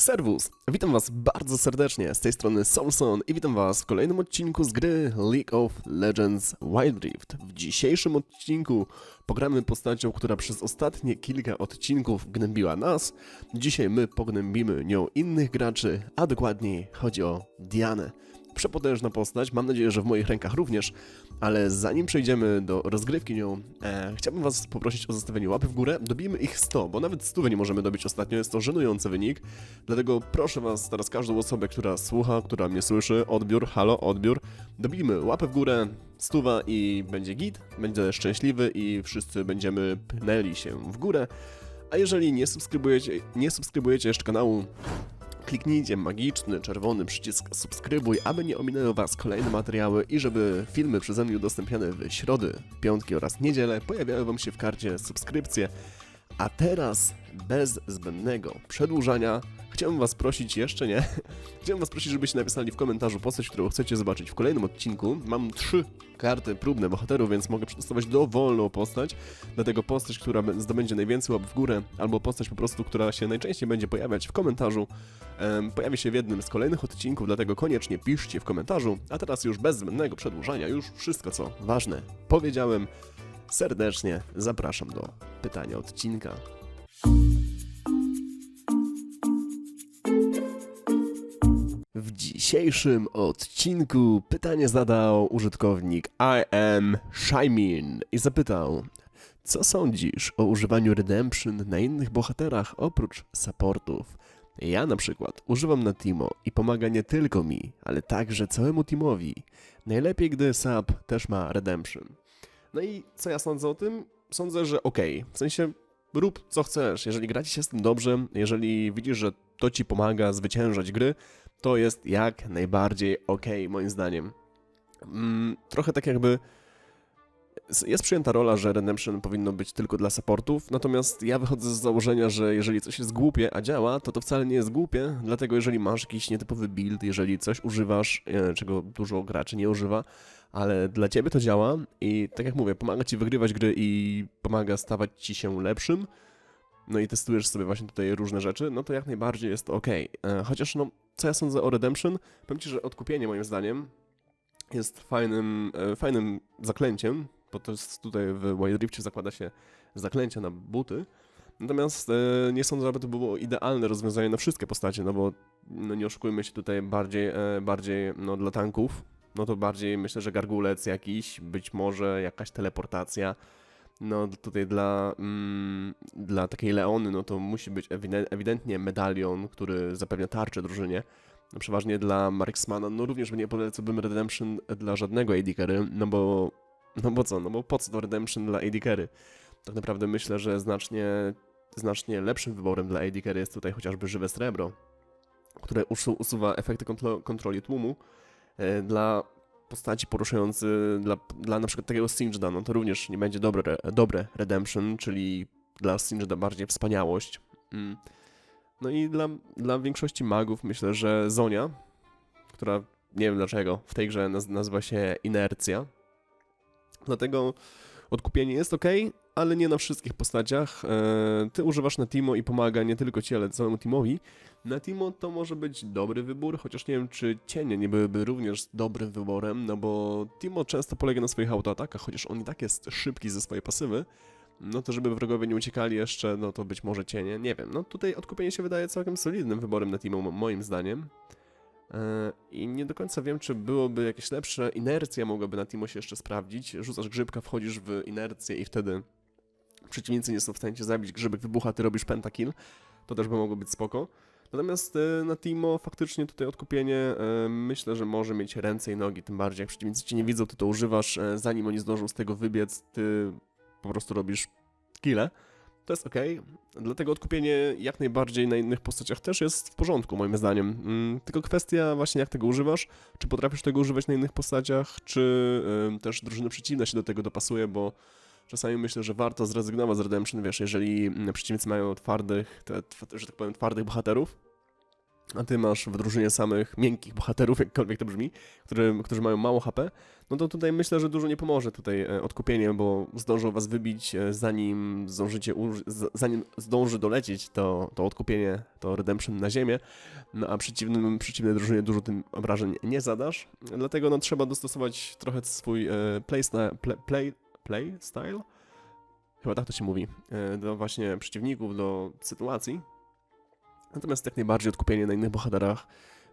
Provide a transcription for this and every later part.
Serwus! Witam was bardzo serdecznie, z tej strony Solson i witam was w kolejnym odcinku z gry League of Legends Wild Rift. W dzisiejszym odcinku pogramy postacią, która przez ostatnie kilka odcinków gnębiła nas. Dzisiaj my pognębimy nią innych graczy, a dokładniej chodzi o Dianę. Przepotężna postać, mam nadzieję, że w moich rękach również, ale zanim przejdziemy do rozgrywki nią, e, chciałbym was poprosić o zostawienie łapy w górę. Dobijmy ich 100, bo nawet 100 nie możemy dobić ostatnio, jest to żenujący wynik. Dlatego proszę was teraz każdą osobę, która słucha, która mnie słyszy, odbiór, halo, odbiór, dobijmy łapę w górę, stuwa i będzie git, będzie szczęśliwy i wszyscy będziemy pnęli się w górę. A jeżeli nie subskrybujecie, nie subskrybujecie jeszcze kanału, Kliknijcie magiczny czerwony przycisk subskrybuj, aby nie ominęły Was kolejne materiały i żeby filmy przeze mnie udostępniane w środy, piątki oraz niedzielę pojawiały Wam się w karcie subskrypcje. A teraz, bez zbędnego przedłużania, chciałbym Was prosić, jeszcze nie, chciałbym Was prosić, żebyście napisali w komentarzu postać, którą chcecie zobaczyć w kolejnym odcinku. Mam trzy karty próbne bohaterów, więc mogę przetestować dowolną postać. Dlatego postać, która zdobędzie najwięcej łap w górę, albo postać po prostu, która się najczęściej będzie pojawiać w komentarzu, pojawi się w jednym z kolejnych odcinków, dlatego koniecznie piszcie w komentarzu. A teraz już bez zbędnego przedłużania, już wszystko co ważne powiedziałem. Serdecznie zapraszam do pytania odcinka. W dzisiejszym odcinku pytanie zadał użytkownik I am Shymin i zapytał Co sądzisz o używaniu Redemption na innych bohaterach oprócz supportów? Ja na przykład używam na Timo i pomaga nie tylko mi, ale także całemu teamowi. Najlepiej, gdy sub też ma Redemption. No i co ja sądzę o tym? Sądzę, że okej, w sensie rób co chcesz. Jeżeli gra ci się z tym dobrze, jeżeli widzisz, że to ci pomaga zwyciężać gry, to jest jak najbardziej okej, moim zdaniem. Mm, trochę tak jakby jest przyjęta rola, że Redemption powinno być tylko dla supportów, natomiast ja wychodzę z założenia, że jeżeli coś jest głupie, a działa, to to wcale nie jest głupie, dlatego jeżeli masz jakiś nietypowy build, jeżeli coś używasz, e, czego dużo graczy nie używa, ale dla ciebie to działa i tak jak mówię, pomaga ci wygrywać gry i pomaga stawać ci się lepszym, no i testujesz sobie właśnie tutaj różne rzeczy, no to jak najbardziej jest ok. Chociaż no, co ja sądzę o Redemption? Powiem ci, że odkupienie moim zdaniem jest fajnym, e, fajnym zaklęciem, bo to jest tutaj w Wild Riftie zakłada się zaklęcia na buty. Natomiast e, nie sądzę, aby to było idealne rozwiązanie na wszystkie postacie, no bo no nie oszukujmy się tutaj bardziej, e, bardziej no, dla tanków, no to bardziej myślę, że gargulec jakiś, być może jakaś teleportacja. No tutaj dla, mm, dla takiej Leony, no to musi być ewide- ewidentnie medalion, który zapewnia tarczę drużynie. No przeważnie dla Marksmana, no również nie polecałbym Redemption dla żadnego AD carry, no bo, no bo co, no bo po co to Redemption dla AD carry? Tak naprawdę myślę, że znacznie, znacznie lepszym wyborem dla AD carry jest tutaj chociażby żywe srebro, które usu- usuwa efekty kontro- kontroli tłumu. E, Dla postaci poruszający, dla, dla na przykład takiego Singeda, no to również nie będzie dobre, dobre Redemption, czyli dla Singeda bardziej wspaniałość. Mm. No i dla, dla większości magów myślę, że Zonia, która nie wiem dlaczego w tej grze naz nazywa się Inercja. Dlatego odkupienie jest ok, ale nie na wszystkich postaciach. E, ty używasz na Timo i pomaga nie tylko ci, ale całemu teamowi. Na Timo to może być dobry wybór, chociaż nie wiem, czy cienie nie byłyby również dobrym wyborem, no bo Timo często polega na swoich autoatakach, chociaż on i tak jest szybki ze swojej pasywy. No to żeby wrogowie nie uciekali jeszcze, no to być może cienie, nie wiem. No tutaj odkupienie się wydaje całkiem solidnym wyborem na Timo, mo- moim zdaniem. E, I nie do końca wiem, czy byłoby jakieś lepsze. Inercja mogłaby na Timo się jeszcze sprawdzić. Rzucasz grzybka, wchodzisz w inercję i wtedy przeciwnicy nie są w stanie cię zabić. Grzybek wybucha, ty robisz pentakill. To też by mogło być spoko. Natomiast e, na Timo faktycznie tutaj odkupienie e, myślę, że może mieć ręce i nogi, tym bardziej jak przeciwnicy cię nie widzą, ty to używasz, e, zanim oni zdążą z tego wybiec, ty po prostu robisz kile. To jest ok. Dlatego odkupienie jak najbardziej na innych postaciach też jest w porządku, moim zdaniem. Mm, tylko kwestia właśnie jak tego używasz, czy potrafisz tego używać na innych postaciach, czy też drużyna przeciwna się do tego dopasuje, bo czasami myślę, że warto zrezygnować z Redemption, wiesz, jeżeli mm, przeciwnicy mają twardych, te, że tak powiem, twardych bohaterów, a ty masz w drużynie samych miękkich bohaterów, jakkolwiek to brzmi, którzy, którzy mają mało HP, no to tutaj myślę, że dużo nie pomoże tutaj e, odkupienie, bo zdążą was wybić, e, zanim zdążycie, zanim zdąży dolecieć to, to odkupienie, to redemption na ziemię, no a przeciwnym, przeciwnej drużynie dużo tym obrażeń nie zadasz, dlatego no trzeba dostosować trochę swój e, play, play, style, chyba tak to się mówi, e, do właśnie przeciwników, do sytuacji, Natomiast jak najbardziej odkupienie na innych bohaterach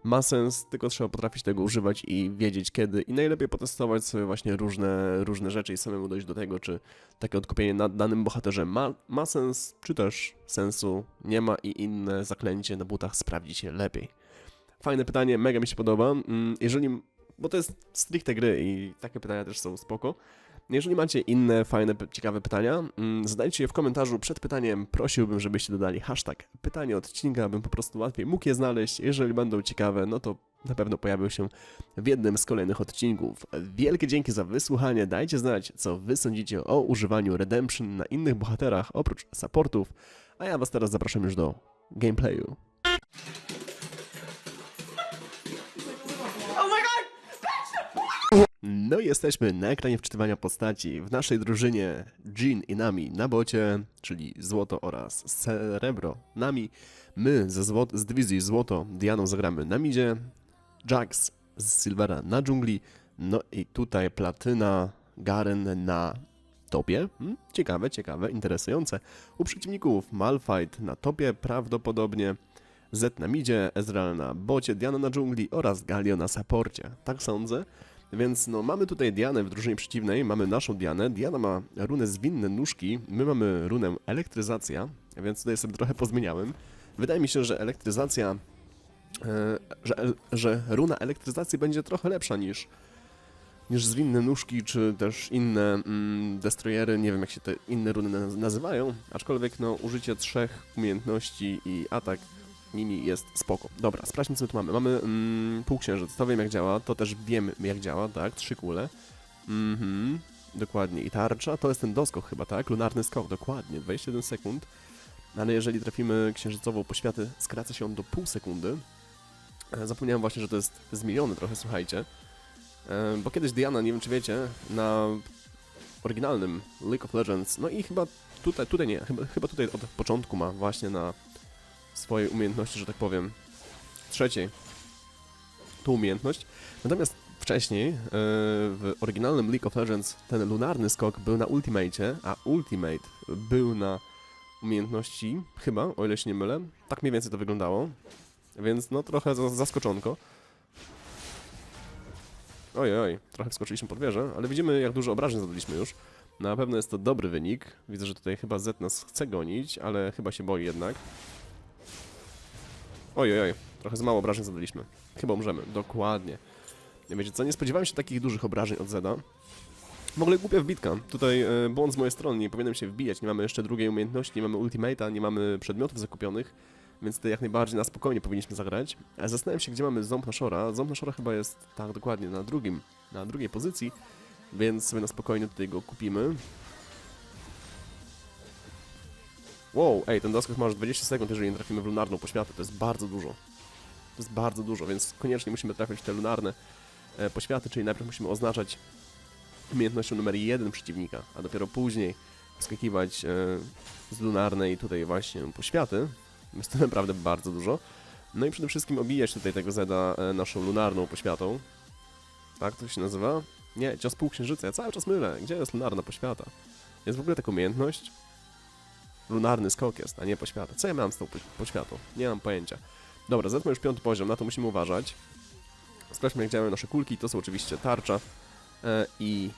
ma sens, tylko trzeba potrafić tego używać i wiedzieć kiedy. I najlepiej potestować sobie właśnie różne, różne rzeczy i samemu dojść do tego, czy takie odkupienie na danym bohaterze ma, ma sens, czy też sensu nie ma i inne zaklęcie na butach sprawdzi się lepiej. Fajne pytanie, mega mi się podoba. Mm, Jeżeli, bo to jest stricte gry i takie pytania też są spoko. Jeżeli macie inne fajne, ciekawe pytania, mm, zadajcie je w komentarzu przed pytaniem. Prosiłbym, żebyście dodali hashtag pytanie odcinka, abym po prostu łatwiej mógł je znaleźć. Jeżeli będą ciekawe, no to na pewno pojawią się w jednym z kolejnych odcinków. Wielkie dzięki za wysłuchanie. Dajcie znać, co wy sądzicie o używaniu Redemption na innych bohaterach oprócz supportów. A ja was teraz zapraszam już do gameplayu. No i jesteśmy na ekranie wczytywania postaci. W naszej drużynie Jean i Nami na bocie, czyli złoto oraz srebro Nami. My ze złot- z dywizji złoto Dianą zagramy na midzie, Jax z Silvera na dżungli, no i tutaj platyna Garen na topie. Hmm? Ciekawe, ciekawe, interesujące. U przeciwników Malfight na topie prawdopodobnie. Z na midzie, Ezreal na bocie, Diana na dżungli oraz Galio na saporcie. Tak sądzę. Więc no, mamy tutaj Dianę w drużynie przeciwnej, mamy naszą Dianę. Diana ma runę zwinne nóżki, my mamy runę elektryzacja, więc tutaj sobie trochę pozmieniałem. Wydaje mi się, że elektryzacja, e, że, el- że runa elektryzacji będzie trochę lepsza niż, niż zwinne nóżki, czy też inne mm, destroyery, nie wiem jak się te inne runy naz- nazywają, aczkolwiek no, użycie trzech umiejętności i atak nimi jest spoko. Dobra, sprawdźmy co my tu mamy. Mamy mm, półksiężyc, to wiem jak działa, to też wiem jak działa, tak, trzy kule. Mhm, dokładnie. I tarcza, to jest ten doskok chyba, tak? Lunarny skok, dokładnie, 21 sekund. Ale jeżeli trafimy księżycową poświatę, skraca się on do pół sekundy. E, Zapomniałem właśnie, że to jest zmienione trochę, słuchajcie. E, Bo kiedyś Diana, nie wiem czy wiecie, na oryginalnym League of Legends, no i chyba tutaj, tutaj nie, chyba, chyba tutaj od początku ma właśnie na swojej umiejętności, że tak powiem, trzeciej, tą umiejętność. Natomiast wcześniej, e, w oryginalnym League of Legends, ten lunarny skok był na ultimate, a ultimate był na umiejętności, chyba, o ile się nie mylę. Tak mniej więcej to wyglądało. Więc no trochę za- zaskoczonko. Oj, oj, trochę wskoczyliśmy pod wieżę, ale widzimy jak dużo obrażeń zadaliśmy już. Na pewno jest to dobry wynik. Widzę, że tutaj chyba Z nas chce gonić, ale chyba się boi jednak. Oj, oj, trochę za mało obrażeń zadaliśmy. Chyba umrzemy, dokładnie. Nie wiecie co, nie spodziewałem się takich dużych obrażeń od Zeda. W ogóle głupia wbitka. Tutaj e, błąd z mojej strony, nie powinienem się wbijać. Nie mamy jeszcze drugiej umiejętności, nie mamy ultimate'a, nie mamy przedmiotów zakupionych, więc tutaj jak najbardziej na spokojnie powinniśmy zagrać. Ale zastanawiam się, gdzie mamy ząb Nashora. Ząb Nashora chyba jest, tak dokładnie, na drugim, na drugiej pozycji, więc sobie na spokojnie tutaj go kupimy. Wow, ej, ten doskok ma już 20 sekund, jeżeli nie trafimy w lunarną poświatę, to jest bardzo dużo. To jest bardzo dużo, więc koniecznie musimy trafić w te lunarne e, poświaty, czyli najpierw musimy oznaczać umiejętnością numer 1 przeciwnika, a dopiero później skakiwać e, z lunarnej tutaj właśnie poświaty. Jest to naprawdę bardzo dużo. No i przede wszystkim obijać tutaj tego Zeda e, naszą lunarną poświatą. Tak to się nazywa? Nie, cios półksiężyca, ja cały czas mylę. Gdzie jest lunarna poświata? Jest w ogóle taka umiejętność? Lunarny skok jest, a nie poświata. Co ja miałem z tą po- poświatą? Nie mam pojęcia. Dobra, zetmy już piąty poziom, na to musimy uważać. Sprawdźmy jak działają nasze kulki, to są oczywiście tarcza e, i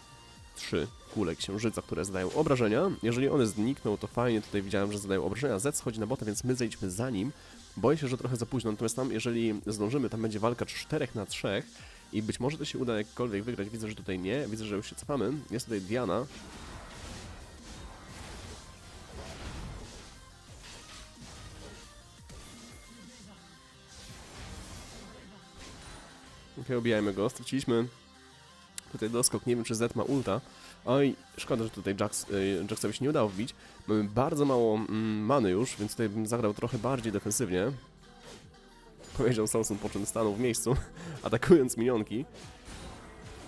trzy kule księżyca, które zadają obrażenia. Jeżeli one znikną, to fajnie, tutaj widziałem, że zadają obrażenia. Z schodzi na bota, więc my zejdźmy za nim. Boję się, że trochę za późno, natomiast tam, jeżeli zdążymy, tam będzie walka 4 na 3 i być może to się uda jakkolwiek wygrać. Widzę, że tutaj nie, widzę, że już się cofamy. Jest tutaj Diana. Okej, obijajmy go. Straciliśmy tutaj doskok. Nie wiem, czy Z ma ulta. Oj, szkoda, że tutaj Jax, y, Jaxowi się nie udało wbić. Mamy bardzo mało mm, many już, więc tutaj bym zagrał trochę bardziej defensywnie. powiedział Samson, po czym stanął w miejscu, atakując minionki.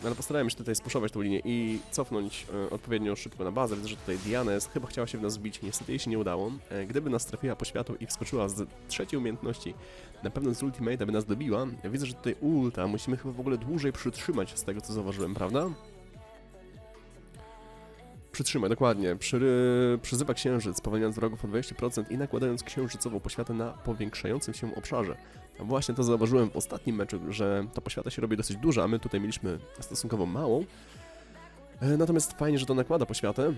No ale postarałem się tutaj spuszować tą linię i cofnąć e, odpowiednio szybko na bazę. Widzę, że tutaj Diana jest, chyba chciała się w nas zbić, niestety jej się nie udało. E, gdyby nas trafiła po światło i wskoczyła z trzeciej umiejętności, na pewno z ultimate'a by nas dobiła. Widzę, że tutaj ulta musimy chyba w ogóle dłużej przytrzymać z tego, co zauważyłem, prawda? Przytrzymaj, dokładnie. Przy, przyzywa księżyc, powalniając wrogów o 20% i nakładając księżycową poświatę na powiększającym się obszarze. Właśnie to zauważyłem w ostatnim meczu, że ta poświata się robi dosyć duża, a my tutaj mieliśmy stosunkowo małą. E, Natomiast fajnie, że to nakłada poświatę.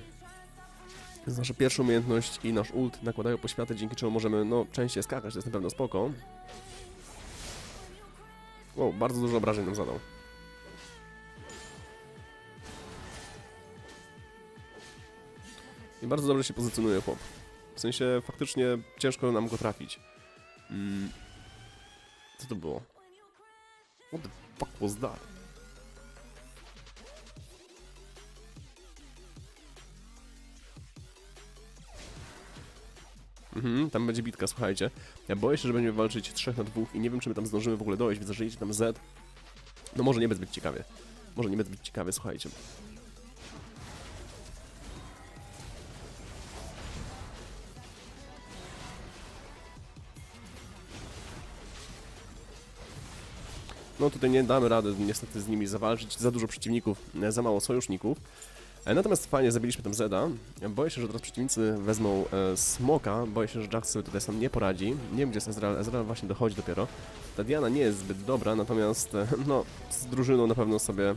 Nasza pierwsza umiejętność i nasz ult nakładają poświatę, dzięki czemu możemy, no, częściej skakać, to jest na pewno spoko. Wow, bardzo dużo obrażeń nam zadał. I bardzo dobrze się pozycjonuje chłop. W sensie faktycznie ciężko nam go trafić. Mm. Co to było? What the fuck was that? Mhm, tam będzie bitka, słuchajcie. Ja boję się, że będziemy walczyć 3 na 2 i nie wiem, czy my tam zdążymy w ogóle dojść. Że idzie tam Z. No może nie być zbyt ciekawie. Może nie być zbyt ciekawie, słuchajcie. No tutaj nie damy rady niestety z nimi zawalczyć, za dużo przeciwników, e, za mało sojuszników. E, Natomiast fajnie zabiliśmy tam Zeda. Boję się, że teraz przeciwnicy wezmą e, Smoka, boję się, że Jax sobie tutaj sam nie poradzi. Nie wiem gdzie jest Ezreal, Ezreal właśnie dochodzi dopiero. Ta Diana nie jest zbyt dobra, natomiast e, no z drużyną na pewno sobie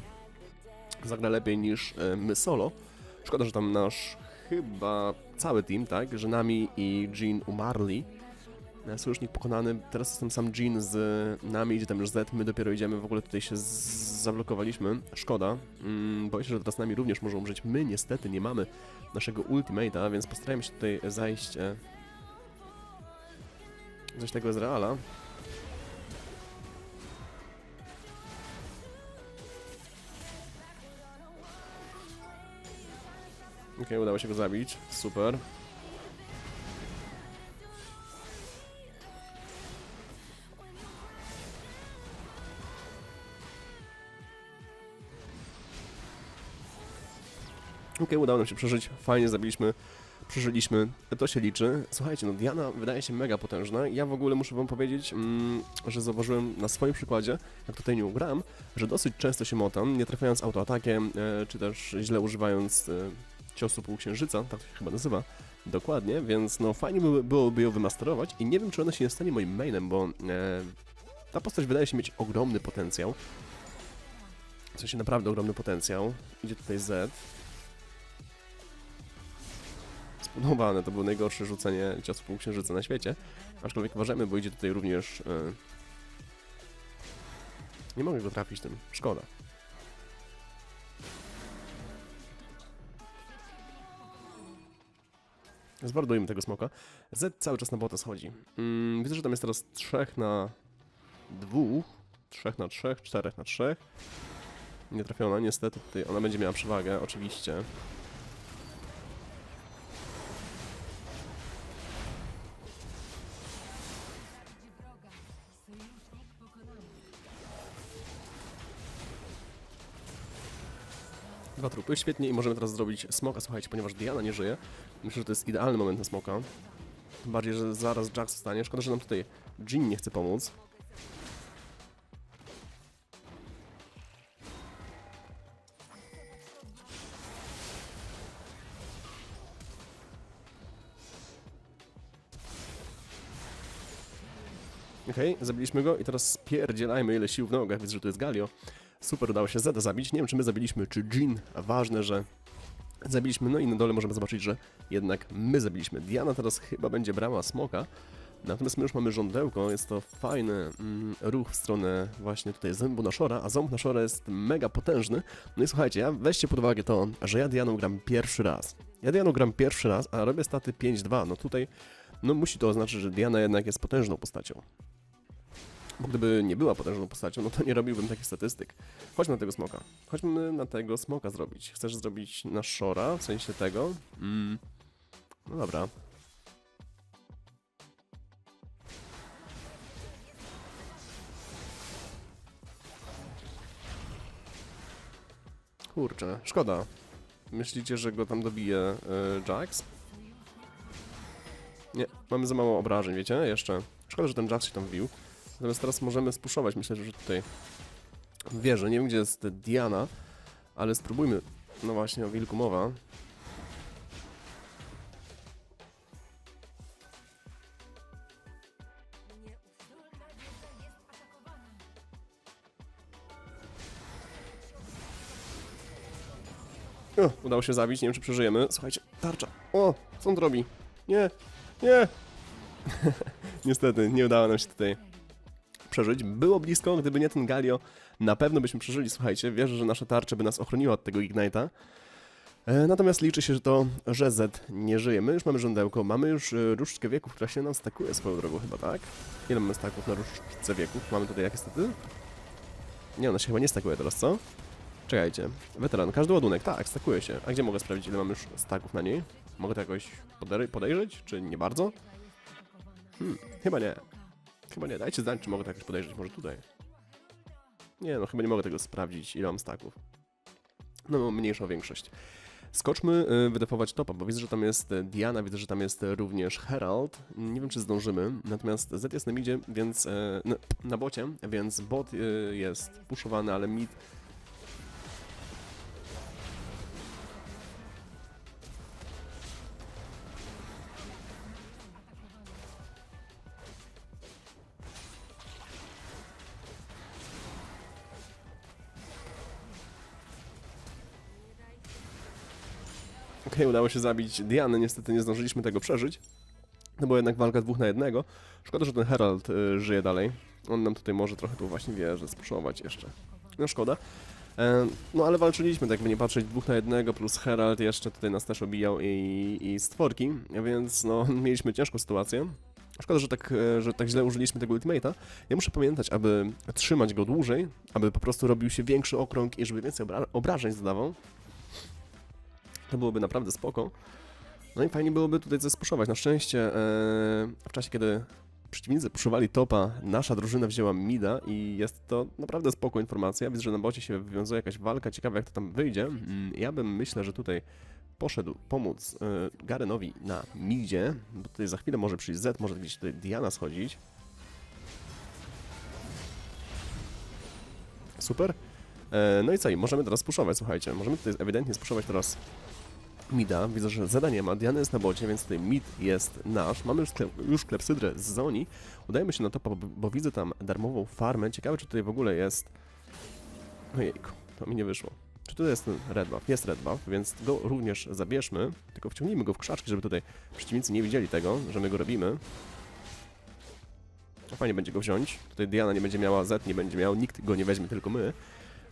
zagra lepiej niż e, my solo. Szkoda, że tam nasz chyba cały team, tak, że nami i Jean umarli. Sojusznik pokonany, teraz jestem sam Jean z nami, idzie tam już Z, my dopiero idziemy, w ogóle tutaj się z- zablokowaliśmy, szkoda, mm, boję się, że teraz z nami również może umrzeć, my niestety nie mamy naszego ultimate'a, więc postarajmy się tutaj zajść, e, tego Ezreala. Okej, udało się go zabić, super. Udało nam się przeżyć, fajnie zabiliśmy, przeżyliśmy, to się liczy. Słuchajcie, no Diana wydaje się mega potężna. Ja w ogóle muszę wam powiedzieć, mm, że zauważyłem na swoim przykładzie, jak tutaj nie ugram, że dosyć często się motam, nie trafiając autoatakiem, e, czy też źle używając e, ciosu półksiężyca, tak to się chyba nazywa, dokładnie, więc no fajnie by, byłoby ją wymasterować i nie wiem, czy ona się nie stanie moim mainem, bo e, ta postać wydaje się mieć ogromny potencjał. W sensie naprawdę ogromny potencjał. Idzie tutaj Z. Spodobane, to było najgorsze rzucenie ciosu półksiężyca na świecie. Aczkolwiek uważajmy, bo idzie tutaj również... e, Nie mogę go trafić tym, szkoda. Zbardujmy tego smoka. Z cały czas na bota schodzi. Mm, widzę, że tam jest teraz 3 na 2, 3 na 3, 4 na 3. Nie trafiona, niestety tutaj ona będzie miała przewagę, oczywiście. Dwa trupy, świetnie i możemy teraz zrobić smoka, słuchajcie, ponieważ Diana nie żyje. Myślę, że to jest idealny moment na smoka. Tym bardziej, że zaraz Jax wstanie. Szkoda, że nam tutaj Jean nie chce pomóc. Okej, zabiliśmy go i teraz spierdzielajmy ile sił w nogach, widzę, że tu jest Galio. Super, udało się Zeda zabić. Nie wiem, czy my zabiliśmy, czy Jean. Ważne, że zabiliśmy. No i na dole możemy zobaczyć, że jednak my zabiliśmy. Diana teraz chyba będzie brała smoka. Natomiast my już mamy żądełko, jest to fajny mm, ruch w stronę właśnie tutaj zębu Nashora, a ząb Nashora jest mega potężny. No i słuchajcie, ja weźcie pod uwagę to, że ja Dianą gram pierwszy raz. Ja Dianą gram pierwszy raz, a robię staty 5-2. No tutaj, no musi to oznaczać, że Diana jednak jest potężną postacią. Bo gdyby nie była potężną postacią, no to nie robiłbym takich statystyk. Chodźmy na tego smoka. Chodźmy na tego smoka zrobić. Chcesz zrobić na Shora, w sensie tego? Mm. No dobra. Kurczę, szkoda. Myślicie, że go tam dobije e, Jax? Nie, mamy za mało obrażeń, wiecie? Jeszcze. Szkoda, że ten Jax się tam wbił. Natomiast teraz możemy spuszować, myślę, że tutaj wieżę. Nie wiem, gdzie jest Diana, ale spróbujmy. No właśnie, o wilku mowa. O, udało się zabić, nie wiem czy przeżyjemy. Słuchajcie, tarcza. O, co on robi? Nie, nie. Niestety, nie udało nam się tutaj przeżyć. Było blisko, gdyby nie ten Galio, na pewno byśmy przeżyli, słuchajcie. Wierzę, że nasza tarcza by nas ochroniła od tego Ignite'a. E, Natomiast liczy się, że to, że Z nie żyje. My już mamy żądełko, mamy już e, różdżkę wieków, która się nam stakuje swoją drogą chyba, tak? Ile mamy staków na różdżce wieków? Mamy tutaj jakie staty? Nie, ona się chyba nie stakuje teraz, co? Czekajcie. Weteran, każdy ładunek, tak, stakuje się. A gdzie mogę sprawdzić, ile mam już staków na niej? Mogę to jakoś podej- podejrzeć, czy nie bardzo? Hmm, chyba nie. Chyba nie. Dajcie znać, czy mogę to jakoś podejrzeć, może tutaj. Nie, no chyba nie mogę tego sprawdzić, ile mam staków. No, mniejszą większość. Skoczmy y, wydefować topa, bo widzę, że tam jest y, Diana, widzę, że tam jest y, również Herald. Nie wiem, czy zdążymy, natomiast Z jest na midzie, więc... na, bocie, więc bot jest puszowany, ale mid Okej, udało się zabić Dianę, niestety nie zdążyliśmy tego przeżyć. To była jednak walka dwóch na jednego. Szkoda, że ten Herald y, żyje dalej. On nam tutaj może trochę tu właśnie wie, że spuszować jeszcze. No szkoda. E, no ale walczyliśmy, tak jakby nie patrzeć, dwóch na jednego plus Herald jeszcze tutaj nas też obijał i, i stworki, więc no mieliśmy ciężką sytuację. Szkoda, że tak, e, że tak źle użyliśmy tego ultimate'a. Ja muszę pamiętać, aby trzymać go dłużej, aby po prostu robił się większy okrąg i żeby więcej obra obrażeń zadawał. To byłoby naprawdę spoko. No i fajnie byłoby tutaj coś spuszować. Na szczęście e, w czasie, kiedy przeciwnicy puszowali topa, nasza drużyna wzięła mida i jest to naprawdę spoko informacja. Widzę, że na bocie się wywiązuje jakaś walka, ciekawe jak to tam wyjdzie. Mm, Ja bym myślę, że tutaj poszedł pomóc e, Garenowi na midzie, bo tutaj za chwilę może przyjść Z, może gdzieś tutaj Diana schodzić. Super. E, No i co, i możemy teraz puszować, słuchajcie. Możemy tutaj ewidentnie spuszować teraz Mida. Widzę, że Zeda nie ma, Diana jest na bocie, więc tutaj mid jest nasz. Mamy już, już klepsydrę z Zoni. Udajemy się na topa, bo, bo widzę tam darmową farmę. Ciekawe, czy tutaj w ogóle jest... Ojejku, to mi nie wyszło. Czy tutaj jest ten red buff? Jest red buff, więc go również zabierzmy. Tylko wciągnijmy go w krzaczki, żeby tutaj przeciwnicy nie widzieli tego, że my go robimy. Fajnie będzie go wziąć. Tutaj Diana nie będzie miała, Z nie będzie miał, nikt go nie weźmie, tylko my.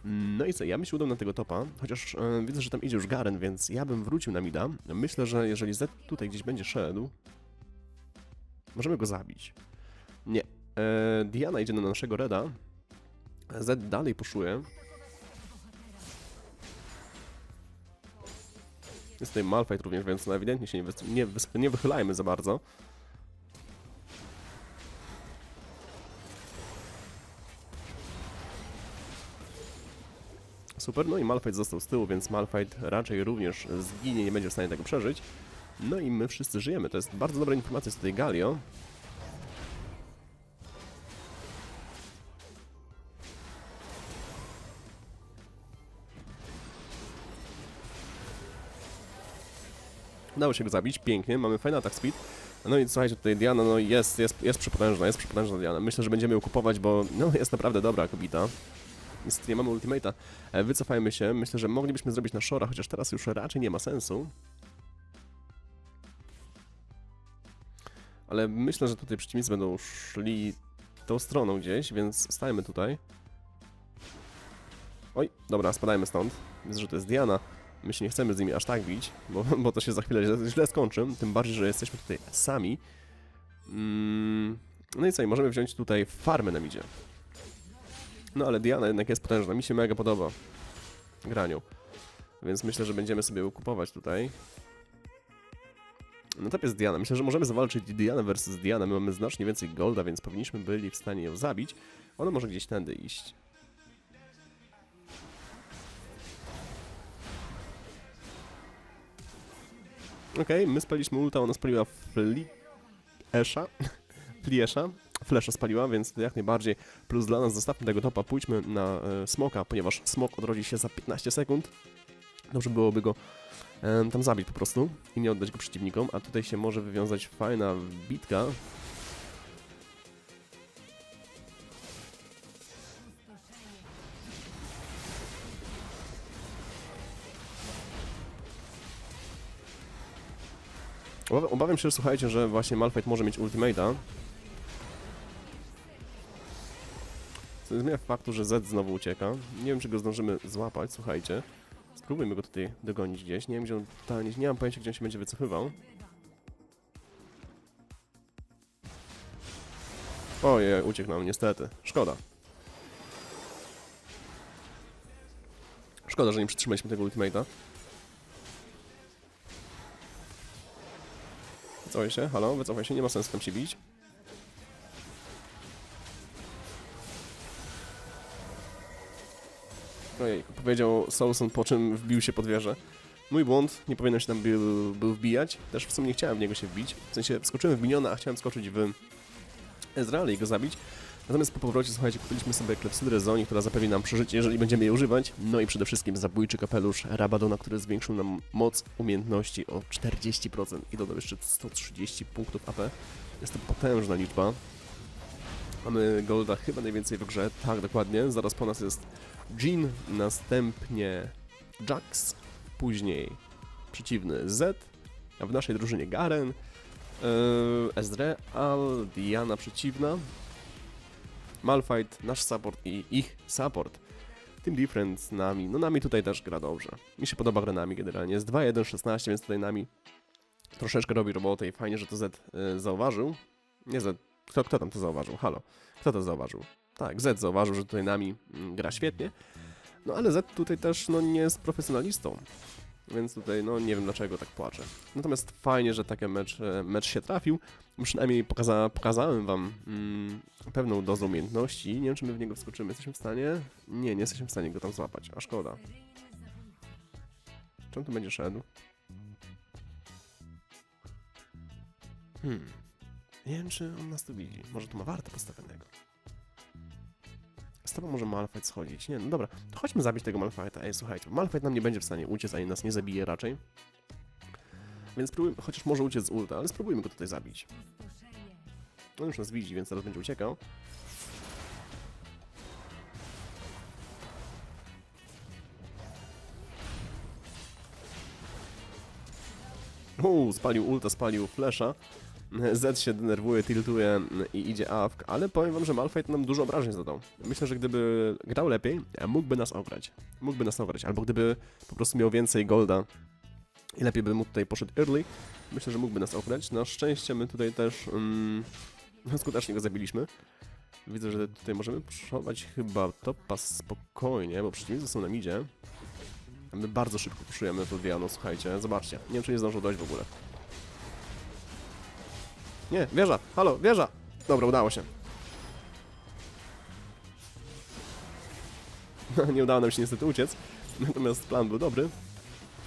No i co, ja bym się udał na tego topa, chociaż e, widzę, że tam idzie już Garen, więc ja bym wrócił na mida. Myślę, że jeżeli Z tutaj gdzieś będzie szedł, możemy go zabić. Nie. E, Diana idzie na naszego Reda. Z dalej puszuje. Jest tutaj Malphite również, więc no ewidentnie się nie, nie, nie wychylajmy za bardzo. Super, no i Malphite został z tyłu, więc Malphite raczej również zginie, nie będzie w stanie tego przeżyć. No i my wszyscy żyjemy, to jest bardzo dobra informacja z tutaj Galio. Udało się go zabić, pięknie, mamy fajny attack speed. No i słuchajcie, tutaj Diana, no jest, jest, jest przepotężna, jest przepotężna Diana. Myślę, że będziemy ją kupować, bo no jest naprawdę dobra kobita. Niestety nie mamy ultimate'a. E, Wycofajmy się. Myślę, że moglibyśmy zrobić na Shora, chociaż teraz już raczej nie ma sensu. Ale myślę, że tutaj przeciwnicy będą szli tą stroną gdzieś, więc stajemy tutaj. Oj, dobra, spadajmy stąd. Widzę, że to jest Diana. My się nie chcemy z nimi aż tak bić, bo, bo to się za chwilę źle, skończy. Tym bardziej, że jesteśmy tutaj sami. Mm, no i co, możemy wziąć tutaj farmę na midzie. No ale Diana jednak jest potężna, mi się mega podoba graniu. Więc myślę, że będziemy sobie ją kupować tutaj. Na tapie z Diana. Myślę, że możemy zawalczyć Diana versus Diana. My mamy znacznie więcej golda, więc powinniśmy byli w stanie ją zabić. Ona może gdzieś tędy iść. Okej, okay, my spaliśmy ulta, ona spaliła fli... Esha? Fliesza? Flesza spaliła, więc jak najbardziej plus dla nas zostawmy tego topa, pójdźmy na e, smoka, ponieważ smok odrodzi się za 15 sekund. Dobrze byłoby go em, tam zabić po prostu i nie oddać go przeciwnikom, a tutaj się może wywiązać fajna bitka. Obaw- Obawiam się, że słuchajcie, że właśnie Malphite może mieć ultimate'a. Zmienia faktu, że Z znowu ucieka. Nie wiem, czy go zdążymy złapać, słuchajcie. Spróbujmy go tutaj dogonić gdzieś. Nie wiem, gdzie on totalnie... Nie mam pojęcia, gdzie on się będzie wycofywał. Ojej, uciekł nam, niestety. Szkoda. Szkoda, że nie przytrzymaliśmy tego ultimate'a. Wycofaj się, halo, wycofaj się, nie ma sensu tam się bić. Ojej, powiedział Soulson, po czym wbił się pod wieżę. Mój błąd, nie powinienem się tam był, był wbijać. Też w sumie nie chciałem w niego się wbić. W sensie wskoczyłem w miniona, a chciałem skoczyć w Ezreal i go zabić. Natomiast po powrocie, słuchajcie, kupiliśmy sobie klepsydrę Zoni, która zapewni nam przeżycie, jeżeli będziemy jej używać. No i przede wszystkim zabójczy kapelusz Rabadona, który zwiększył nam moc umiejętności o 40% i dodał jeszcze 130 punktów AP. Jest to potężna liczba. Mamy Golda chyba najwięcej w grze, tak dokładnie. Zaraz po nas jest Jean, następnie Jax, później przeciwny Z, a w naszej drużynie Garen, yy, Ezreal, Diana przeciwna, Malphite, nasz support i ich support. Team Different nami, no nami tutaj też gra dobrze. Mi się podoba gra nami generalnie, jest 2-1-16, więc tutaj nami troszeczkę robi robotę i fajnie, że to Z y, zauważył. Nie Z, kto, kto tam to zauważył? Halo, kto to zauważył? Tak, Z zauważył, że tutaj nami mm, gra świetnie. No ale Z tutaj też no, nie jest profesjonalistą. Więc tutaj no nie wiem dlaczego tak płaczę. Natomiast fajnie, że taki mecz, e, mecz się trafił. Przynajmniej pokaza, pokazałem wam mm, pewną dozę umiejętności. Nie wiem czy my w niego wskoczymy. Jesteśmy w stanie? Nie, nie jesteśmy w stanie go tam złapać. A szkoda. Czym tu będzie szedł? Hmm. Nie wiem czy on nas tu widzi. Może tu ma wartę postawionego. Z tobą może Malphite schodzić. Nie, no dobra, to chodźmy zabić tego Malphite'a. Ej, słuchajcie, Malphite nam nie będzie w stanie uciec, ani nas nie zabije raczej. Więc spróbujmy, chociaż może uciec z ulta, ale spróbujmy go tutaj zabić. On już nas widzi, więc teraz będzie uciekał. Uuu, spalił ulta, spalił flesza. Z się denerwuje, tiltuje i idzie AFK, ale powiem wam, że Malphite nam dużo obrażeń zadał. Myślę, że gdyby grał lepiej, mógłby nas ograć. Mógłby nas ograć, albo gdyby po prostu miał więcej golda i lepiej by mu tutaj poszedł early, myślę, że mógłby nas ograć. Na szczęście my tutaj też um, skutecznie go zabiliśmy. Widzę, że tutaj możemy puszować chyba topa spokojnie, bo przeciwnicy są na midzie. My bardzo szybko puszujemy to Diano, słuchajcie, zobaczcie. Nie wiem, czy nie zdążył dojść w ogóle. Nie, wieża, halo, wieża! Dobra, udało się. nie udało nam się niestety uciec, natomiast plan był dobry.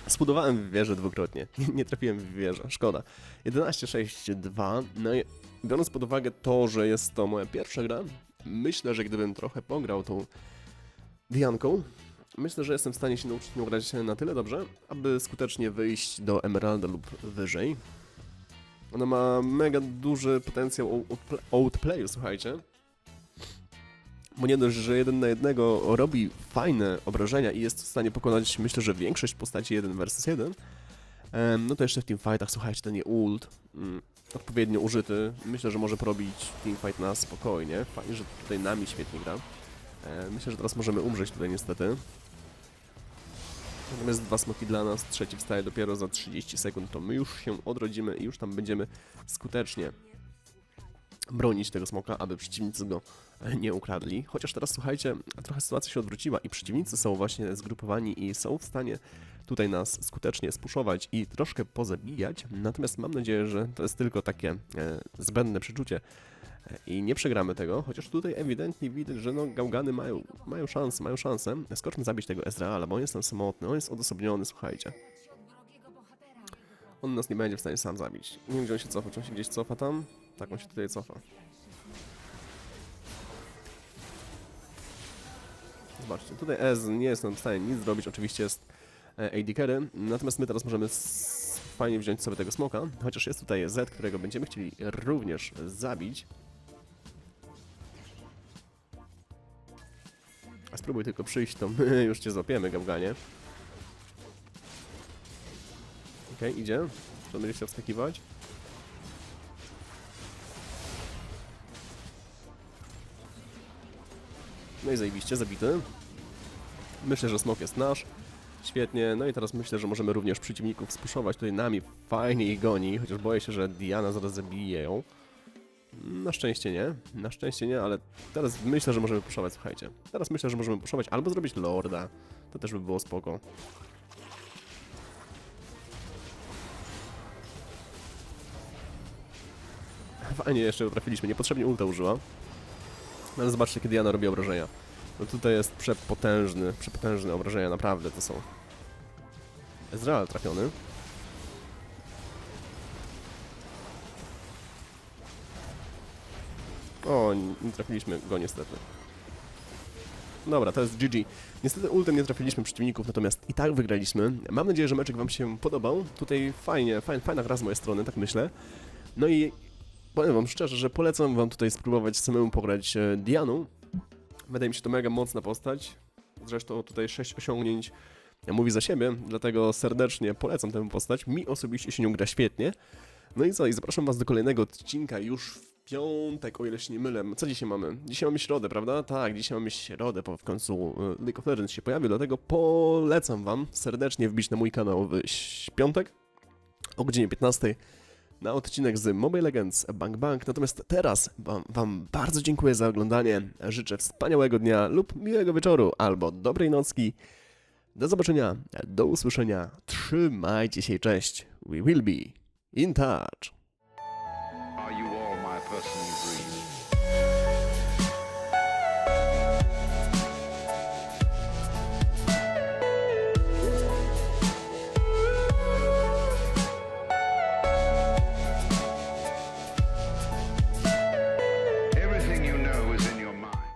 Spudowałem wieżę dwukrotnie, nie trafiłem w wieżę, szkoda. 11-6-2, no i biorąc pod uwagę to, że jest to moja pierwsza gra, myślę, że gdybym trochę pograł tą Dianką, myślę, że jestem w stanie się nauczyć nią grać na tyle dobrze, aby skutecznie wyjść do Emeralda lub wyżej. Ona ma mega duży potencjał outpla- outplayu, słuchajcie. Bo nie dość, że jeden na jednego robi fajne obrażenia i jest w stanie pokonać, myślę, że większość postaci 1 versus 1, em, no to jeszcze w teamfightach, słuchajcie, ten ult, mm, odpowiednio użyty, myślę, że może porobić teamfight na spokojnie. Fajnie, że tutaj nami świetnie gra. E, myślę, że teraz możemy umrzeć tutaj niestety. Natomiast dwa smoki dla nas, trzeci wstaje dopiero za 30 sekund, to my już się odrodzimy i już tam będziemy skutecznie bronić tego smoka, aby przeciwnicy go e, nie ukradli. Chociaż teraz słuchajcie, trochę sytuacja się odwróciła i przeciwnicy są właśnie zgrupowani i są w stanie tutaj nas skutecznie spuszować i troszkę pozabijać. Natomiast mam nadzieję, że to jest tylko takie e, zbędne przeczucie i nie przegramy tego, chociaż tutaj ewidentnie widać, że no gałgany mają, mają szansę, mają szansę. Skoczmy zabić tego Ezreala, bo on jest tam samotny, on jest odosobniony, słuchajcie. On nas nie będzie w stanie sam zabić. Nie wiem, gdzie on się cofa. Czy on się gdzieś cofa tam? Tak, on się tutaj cofa. Zobaczcie, tutaj Ez nie jest nam w stanie nic zrobić, oczywiście jest e, AD carry, natomiast my teraz możemy fajnie wziąć sobie tego smoka, chociaż jest tutaj Z, którego będziemy chcieli również zabić. Spróbuj tylko przyjść, to my już cię złapiemy, gałganie. Okej, idzie. To będzie chciał wskakiwać. No i zajebiście, zabity. Myślę, że smok jest nasz. Świetnie, no i teraz myślę, że możemy również przeciwników spuszować tutaj nami. Fajnie ich goni, chociaż boję się, że Diana zaraz zabije ją. Na szczęście nie, na szczęście nie, ale teraz myślę, że możemy puszować, słuchajcie. Teraz myślę, że możemy puszować albo zrobić Lorda. To też by było spoko. Fajnie jeszcze trafiliśmy, niepotrzebnie ulta użyła. No ale zobaczcie, kiedy Jana robi obrażenia. No tutaj jest przepotężny, przepotężne obrażenia, naprawdę to są. Ezreal trafiony. O, nie trafiliśmy go niestety. Dobra, to jest GG. Niestety ultem nie trafiliśmy przeciwników, natomiast i tak wygraliśmy. Mam nadzieję, że meczek wam się podobał. Tutaj fajnie, fajna, fajna gra z mojej strony, tak myślę. No i powiem wam szczerze, że polecam wam tutaj spróbować samemu pograć e, Dianą. Wydaje mi się to mega mocna postać. Zresztą tutaj 6 osiągnięć mówi za siebie, dlatego serdecznie polecam tę postać. Mi osobiście się nią gra świetnie. No i co, i zapraszam was do kolejnego odcinka już w piątek, o ile się nie mylę. Co dzisiaj mamy? Dzisiaj mamy środę, prawda? Tak, dzisiaj mamy środę, bo w końcu e, League of Legends się pojawił, dlatego polecam wam serdecznie wbić na mój kanał w piątek o godzinie 15 na odcinek z Mobile Legends Bang Bang. Natomiast teraz wam, wam bardzo dziękuję za oglądanie. Życzę wspaniałego dnia lub miłego wieczoru albo dobrej nocki. Do zobaczenia, do usłyszenia. Trzymajcie się, cześć. We will be in touch.